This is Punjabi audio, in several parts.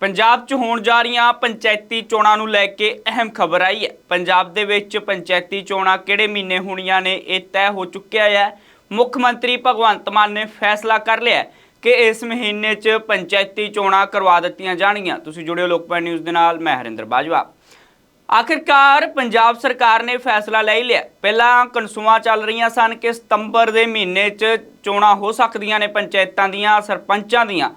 ਪੰਜਾਬ 'ਚ ਹੋਣ ਜਾ ਰਹੀਆਂ ਪੰਚਾਇਤੀ ਚੋਣਾਂ ਨੂੰ ਲੈ ਕੇ ਅਹਿਮ ਖਬਰ ਆਈ ਹੈ। ਪੰਜਾਬ ਦੇ ਵਿੱਚ ਪੰਚਾਇਤੀ ਚੋਣਾਂ ਕਿਹੜੇ ਮਹੀਨੇ ਹੋਣੀਆਂ ਨੇ ਇਹ ਤੈਅ ਹੋ ਚੁੱਕਿਆ ਹੈ। ਮੁੱਖ ਮੰਤਰੀ ਭਗਵੰਤ ਮਾਨ ਨੇ ਫੈਸਲਾ ਕਰ ਲਿਆ ਕਿ ਇਸ ਮਹੀਨੇ 'ਚ ਪੰਚਾਇਤੀ ਚੋਣਾਂ ਕਰਵਾ ਦਿੱਤੀਆਂ ਜਾਣਗੀਆਂ। ਤੁਸੀਂ ਜੁੜਿਓ ਲੋਕਪਾਲ ਨਿਊਜ਼ ਦੇ ਨਾਲ, ਮੈਂ ਹਰਿੰਦਰ ਬਾਜਵਾ। ਆਖਿਰਕਾਰ ਪੰਜਾਬ ਸਰਕਾਰ ਨੇ ਫੈਸਲਾ ਲੈ ਲਿਆ। ਪਹਿਲਾਂ ਕਨਸੂਆਂ ਚੱਲ ਰਹੀਆਂ ਸਨ ਕਿ ਸਤੰਬਰ ਦੇ ਮਹੀਨੇ 'ਚ ਚੋਣਾਂ ਹੋ ਸਕਦੀਆਂ ਨੇ ਪੰਚਾਇਤਾਂ ਦੀਆਂ, ਸਰਪੰਚਾਂ ਦੀਆਂ।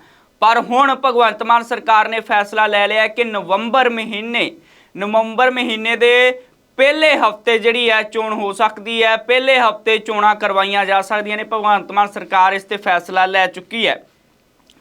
ਪਰ ਹੁਣ ਭਗਵੰਤ ਮਾਨ ਸਰਕਾਰ ਨੇ ਫੈਸਲਾ ਲੈ ਲਿਆ ਕਿ ਨਵੰਬਰ ਮਹੀਨੇ ਨਵੰਬਰ ਮਹੀਨੇ ਦੇ ਪਹਿਲੇ ਹਫ਼ਤੇ ਜਿਹੜੀ ਹੈ ਚੋਣ ਹੋ ਸਕਦੀ ਹੈ, ਪਹਿਲੇ ਹਫ਼ਤੇ ਚੋਣਾਂ ਕਰਵਾਈਆਂ ਜਾ ਸਕਦੀਆਂ ਨੇ, ਭਗਵੰਤ ਮਾਨ ਸਰਕਾਰ ਇਸ ਤੇ ਫੈਸਲਾ ਲੈ ਚੁੱਕੀ ਹੈ।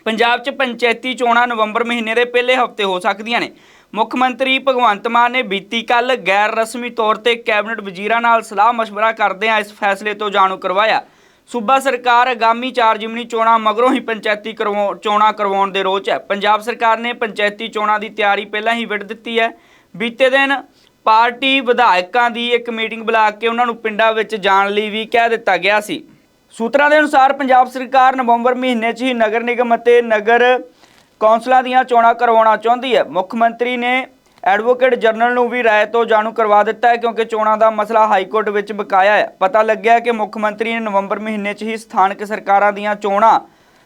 ਪੰਜਾਬ 'ਚ ਪੰਚਾਇਤੀ ਚੋਣਾਂ ਨਵੰਬਰ ਮਹੀਨੇ ਦੇ ਪਹਿਲੇ ਹਫ਼ਤੇ ਹੋ ਸਕਦੀਆਂ ਨੇ। ਮੁੱਖ ਮੰਤਰੀ ਭਗਵੰਤ ਮਾਨ ਨੇ ਬੀਤੀ ਕੱਲ ਗੈਰ ਰਸਮੀ ਤੌਰ ਤੇ ਕੈਬਨਿਟ ਵਜ਼ੀਰਾਂ ਨਾਲ ਸਲਾਹ ਮਸ਼ਵਰਾ ਕਰਦਿਆਂ ਇਸ ਫੈਸਲੇ ਤੋਂ ਜਾਣੂ ਕਰਵਾਇਆ। ਸੂਬਾ ਸਰਕਾਰ ਆਗਾਮੀ ਚਾਰ ਜਿਮਨੀ ਚੋਣਾਂ ਮਗਰੋਂ ਹੀ ਪੰਚਾਇਤੀ ਕਰਵਾਉ- ਚੋਣਾਂ ਕਰਵਾਉਣ ਦੇ ਰੋਚ ਹੈ। ਪੰਜਾਬ ਸਰਕਾਰ ਨੇ ਪੰਚਾਇਤੀ ਚੋਣਾਂ ਦੀ ਤਿਆਰੀ ਪਹਿਲਾਂ ਹੀ ਵਿੱਢ ਦਿੱਤੀ ਹੈ। ਬੀਤੇ ਦਿਨ ਪਾਰਟੀ ਵਿਧਾਇਕਾਂ ਦੀ ਇੱਕ ਮੀਟਿੰਗ ਬੁਲਾ ਕੇ ਉਹਨਾਂ ਨੂੰ ਪਿੰਡਾਂ ਵਿੱਚ ਜਾਣ ਲਈ ਵੀ ਕਹਿ ਦਿੱਤਾ ਗਿਆ ਸੀ। ਸੂਤਰਾਂ ਦੇ ਅਨੁਸਾਰ ਪੰਜਾਬ ਸਰਕਾਰ ਨਵੰਬਰ ਮਹੀਨੇ 'ਚ ਹੀ ਨਗਰ ਨਿਗਮ ਅਤੇ ਨਗਰ ਕੌਂਸਲਾਂ ਦੀਆਂ ਚੋਣਾਂ ਕਰਵਾਉਣਾ ਚਾਹੁੰਦੀ ਹੈ। ਮੁੱਖ ਮੰਤਰੀ ਨੇ ਐਡਵੋਕੇਟ ਜਨਰਲ ਨੂੰ ਵੀ ਰਾਏ ਤੋਂ ਜਾਣੂ ਕਰਵਾ ਦਿੱਤਾ ਹੈ ਕਿਉਂਕਿ ਚੋਣਾਂ ਦਾ ਮਸਲਾ ਹਾਈ ਕੋਰਟ ਵਿੱਚ ਬਕਾਇਆ ਹੈ। ਪਤਾ ਲੱਗਿਆ ਕਿ ਮੁੱਖ ਮੰਤਰੀ ਨੇ ਨਵੰਬਰ ਮਹੀਨੇ 'ਚ ਹੀ ਸਥਾਨਕ ਸਰਕਾਰਾਂ ਦੀਆਂ ਚੋਣਾਂ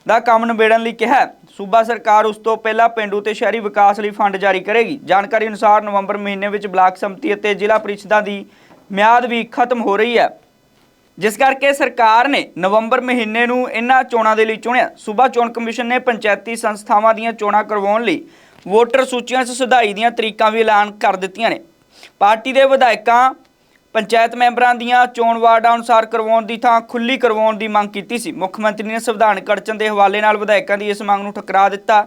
ਦਾ ਕੰਮ ਨਿਬੇੜਨ ਲਈ ਕਿਹਾ ਸੂਬਾ ਸਰਕਾਰ ਉਸ ਤੋਂ ਪਹਿਲਾਂ ਪਿੰਡੂ ਤੇ ਸ਼ਹਿਰੀ ਵਿਕਾਸ ਲਈ ਫੰਡ ਜਾਰੀ ਕਰੇਗੀ। ਜਾਣਕਾਰੀ ਅਨੁਸਾਰ ਨਵੰਬਰ ਮਹੀਨੇ ਵਿੱਚ ਬਲਾਕ ਸੰਮਤੀ ਅਤੇ ਜ਼ਿਲ੍ਹਾ ਪ੍ਰੀਸ਼ਦਾਂ ਦੀ ਮਿਆਦ ਵੀ ਖਤਮ ਹੋ ਰਹੀ ਹੈ। ਜਿਸ ਕਰਕੇ ਸਰਕਾਰ ਨੇ ਨਵੰਬਰ ਮਹੀਨੇ ਨੂੰ ਇਹਨਾਂ ਚੋਣਾਂ ਦੇ ਲਈ ਚੁਣਿਆ। ਸੂਬਾ ਚੋਣ ਕਮਿਸ਼ਨ ਨੇ ਪੰਚਾਇਤੀ ਸੰਸਥਾਵਾਂ ਦੀਆਂ ਚੋਣਾਂ ਕਰਵਾਉਣ ਲਈ ਵੋਟਰ ਸੂਚੀਆਂ 'ਚ ਸੁਧਾਈ ਦੀਆਂ ਤਰੀਕਾਂ ਵੀ ਐਲਾਨ ਕਰ ਦਿੱਤੀਆਂ ਨੇ। ਪਾਰਟੀ ਦੇ ਵਿਧਾਇਕਾਂ, ਪੰਚਾਇਤ ਮੈਂਬਰਾਂ ਦੀਆਂ ਚੋਣ ਵਾਰਡਾਂ ਅਨੁਸਾਰ ਕਰਵਾਉਣ ਦੀ ਥਾਂ ਖੁੱਲੀ ਕਰਵਾਉਣ ਦੀ ਮੰਗ ਕੀਤੀ ਸੀ। ਮੁੱਖ ਮੰਤਰੀ ਨੇ ਸੰਵਿਧਾਨ ਕੜਚਣ ਦੇ ਹਵਾਲੇ ਨਾਲ ਵਿਧਾਇਕਾਂ ਦੀ ਇਸ ਮੰਗ ਨੂੰ ਠੁਕਰਾ ਦਿੱਤਾ।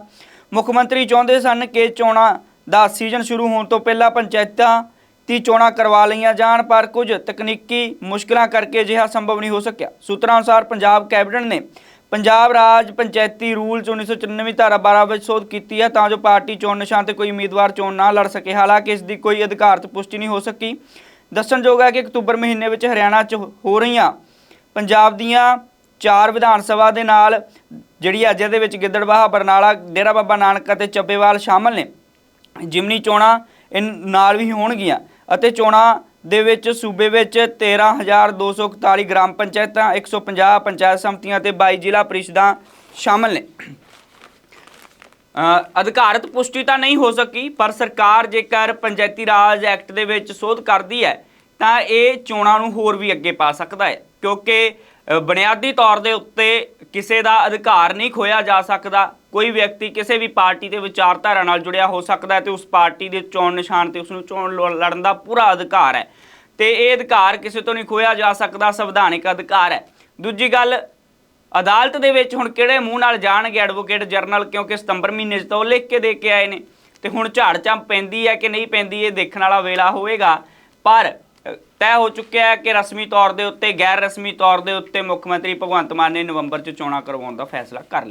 ਮੁੱਖ ਮੰਤਰੀ ਚਾਹੁੰਦੇ ਸਨ ਕਿ ਚੋਣਾਂ ਦਾ ਸੀਜ਼ਨ ਸ਼ੁਰੂ ਹੋਣ ਤੋਂ ਪਹਿਲਾਂ ਪੰਚਾਇਤਾਂ ਦੀ ਚੋਣਾਂ ਕਰਵਾ ਲਈਆਂ ਜਾਣ, ਪਰ ਕੁਝ ਤਕਨੀਕੀ ਮੁਸ਼ਕਲਾਂ ਕਰਕੇ ਅਜਿਹਾ ਸੰਭਵ ਨਹੀਂ ਹੋ ਸਕਿਆ। ਸੂਤਰਾਂ ਅਨੁਸਾਰ ਪੰਜਾਬ ਕੈਬਨਿਟ ਨੇ ਪੰਜਾਬ ਰਾਜ ਪੰਚਾਇਤੀ ਰੂਲ 1994 ਧਾਰਾ 12 ਵਿੱਚ ਸੋਧ ਕੀਤੀ ਹੈ, ਤਾਂ ਜੋ ਪਾਰਟੀ ਚੋਣ ਨਿਸ਼ਾਨ ਤੇ ਕੋਈ ਉਮੀਦਵਾਰ ਚੋਣ ਨਾ ਲੜ ਸਕੇ। ਹਾਲਾਂਕਿ ਇਸ ਦੀ ਕੋਈ ਅਧਿਕਾਰਤ ਪੁਸ਼ਟੀ ਨਹੀਂ ਹੋ ਸਕੀ। ਦੱਸਣਯੋਗ ਹੈ ਕਿ ਅਕਤੂਬਰ ਮਹੀਨੇ ਵਿੱਚ ਹਰਿਆਣਾ 'ਚ ਹੋ ਰਹੀਆਂ ਪੰਜਾਬ ਦੀਆਂ ਚਾਰ ਵਿਧਾਨ ਸਭਾ ਦੇ ਨਾਲ ਜਿਹੜੀ ਅੱਜ ਦੇ ਵਿੱਚ ਗਿੱਦੜਬਾਹਾ ਬਰਨਾਲਾ, ਡੇਰਾ ਬਾਬਾ ਨਾਨਕ ਅਤੇ ਚੱਬੇਵਾਲ ਸ਼ਾਮਲ ਨੇ। ਜਿਮਨੀ ਚੋਣਾਂ ਇਨ ਨਾਲ ਵੀ ਹੋਣਗੀਆਂ ਅਤੇ ਚੋਣਾਂ ਦੇ ਵਿੱਚ ਸੂਬੇ ਵਿੱਚ 13241 ਗ੍ਰਾਮ ਪੰਚਾਇਤਾਂ 150 ਪੰਚਾਇਤ ਸਮਤੀਆਂ ਤੇ 22 ਜ਼ਿਲ੍ਹਾ ਪ੍ਰੀਸ਼ਦਾਂ ਸ਼ਾਮਲ ਨੇ। ਅਧਿਕਾਰਤ ਪੁਸ਼ਟੀ ਤਾਂ ਨਹੀਂ ਹੋ ਸਕੀ, ਪਰ ਸਰਕਾਰ ਜੇਕਰ ਪੰਚਾਇਤੀ ਰਾਜ ਐਕਟ ਦੇ ਵਿੱਚ ਸੋਧ ਕਰਦੀ ਹੈ, ਤਾਂ ਇਹ ਚੋਣਾਂ ਨੂੰ ਹੋਰ ਵੀ ਅੱਗੇ ਪਾ ਸਕਦਾ ਹੈ, ਕਿਉਂਕਿ ਬੁਨਿਆਦੀ ਤੌਰ ਦੇ ਉੱਤੇ ਕਿਸੇ ਦਾ ਅਧਿਕਾਰ ਨਹੀਂ ਖੋਇਆ ਜਾ ਸਕਦਾ। ਕੋਈ ਵਿਅਕਤੀ ਕਿਸੇ ਵੀ ਪਾਰਟੀ ਦੇ ਵਿਚਾਰਧਾਰਾ ਨਾਲ ਜੁੜਿਆ ਹੋ ਸਕਦਾ ਹੈ ਤੇ ਉਸ ਪਾਰਟੀ ਦੇ ਚੋਣ ਨਿਸ਼ਾਨ ਤੇ ਉਸ ਨੂੰ ਚੋਣ ਲ- ਲੜਨ ਦਾ ਪੂਰਾ ਅਧਿਕਾਰ ਹੈ। ਤੇ ਇਹ ਅਧਿਕਾਰ ਕਿਸੇ ਤੋਂ ਨਹੀਂ ਖੋਇਆ ਜਾ ਸਕਦਾ, ਸੰਵਿਧਾਨਿਕ ਅਧਿਕਾਰ ਹੈ। ਦੂਜੀ ਗੱਲ, ਅਦਾਲਤ ਦੇ ਵਿੱਚ ਹੁਣ ਕਿਹੜੇ ਮੂੰਹ ਨਾਲ ਜਾਣਗੇ ਐਡਵੋਕੇਟ ਜਨਰਲ ਕਿਉਂਕਿ ਸਤੰਬਰ ਮਹੀਨੇ 'ਚ ਤਾਂ ਉਹ ਲਿਖ ਕੇ ਦੇ ਕੇ ਆਏ ਨੇ। ਤੇ ਹੁਣ ਝਾੜ ਚੰਪ ਪੈਂਦੀ ਹੈ ਕਿ ਨਹੀਂ ਪੈਂਦੀ, ਇਹ ਦੇਖਣ ਵਾਲਾ ਵੇਲਾ ਹੋਵੇਗਾ। ਪਰ ਤੈਅ ਹੋ ਚੁੱਕਿਆ ਹੈ ਕਿ ਰਸਮੀ ਤੌਰ ਦੇ ਉੱਤੇ ਗੈਰ ਰਸਮੀ ਤੌਰ ਦੇ ਉੱਤੇ ਮੁੱਖ ਮੰਤਰੀ ਭਗਵੰਤ ਮਾਨ ਨੇ ਨਵੰਬਰ 'ਚ ਚੋਣਾਂ ਕਰਵਾਉਣ ਦਾ ਫੈਸਲਾ ਕਰ ਲਿਆ।